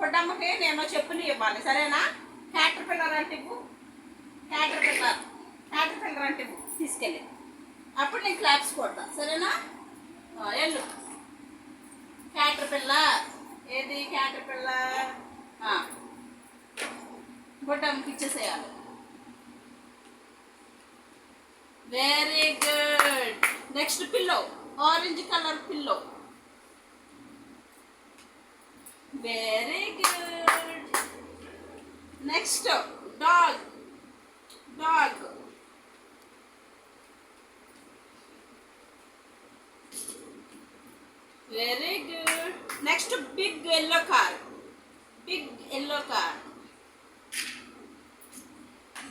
బుడ్డమ్మకి నేను చెప్పుని ఇవ్వాలి సరేనా? క్యాటర్ పిల్లర్ అంటే ఇవ్వు. క్యాటర్ పిల్లర్ క్యాటర్ పిల్లర్ అంటే ఇవ్వు. తీసుకెళ్ళి. అప్పుడు నేను క్లాప్స్ కొడతా సరేనా? ఎల్లు వెళ్ళు. క్యాటర్ పిల్ల ఏది క్యాటర్ పిల్ల ఆ. ఇచ్చేసేయాలి. Very good next pillow orange colour pillow very Next up, dog. Dog. Very good. Next, big yellow car. Big yellow car.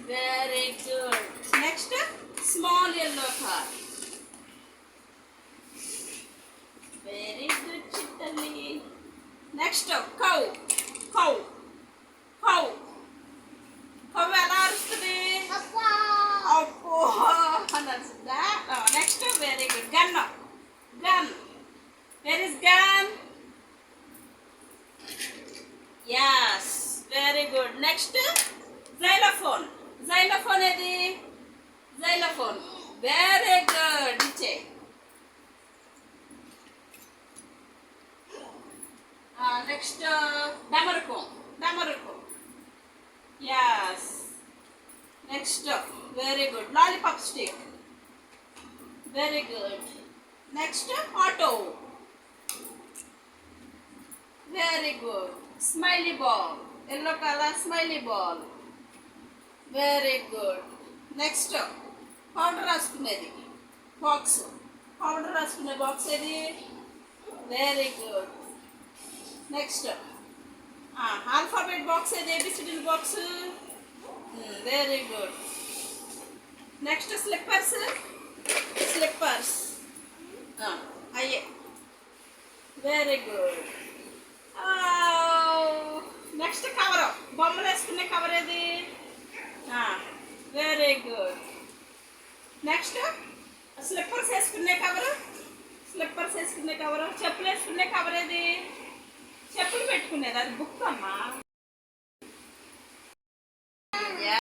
Very good. Next, small yellow car. Very good, Chitali. Next, cow. Cow. Where is gun yes very good next xylophone xylophone ఏది xylophone very good ఇచ్చే next డమరుకం డమరుకం yes next very good lollipop stick very good next auto very good smiley ball yellow colour smiley ball very good next powder రాసుకునేది. Box powder రాసుకునే box ఏది? Very good next alphabet box ఏది? ఏబిసిడీల్ box very good next slippers slippers అయ్యే very good next cover. బొమ్మలు వేసుకునే cover ఏది? Very good next slippers వేసుకునే cover? Slippers వేసుకునే cover. చెప్పులు వేసుకునే కవర్ ఏది? చెప్పులు పెట్టుకునేది. అది బుక్ అమ్మా.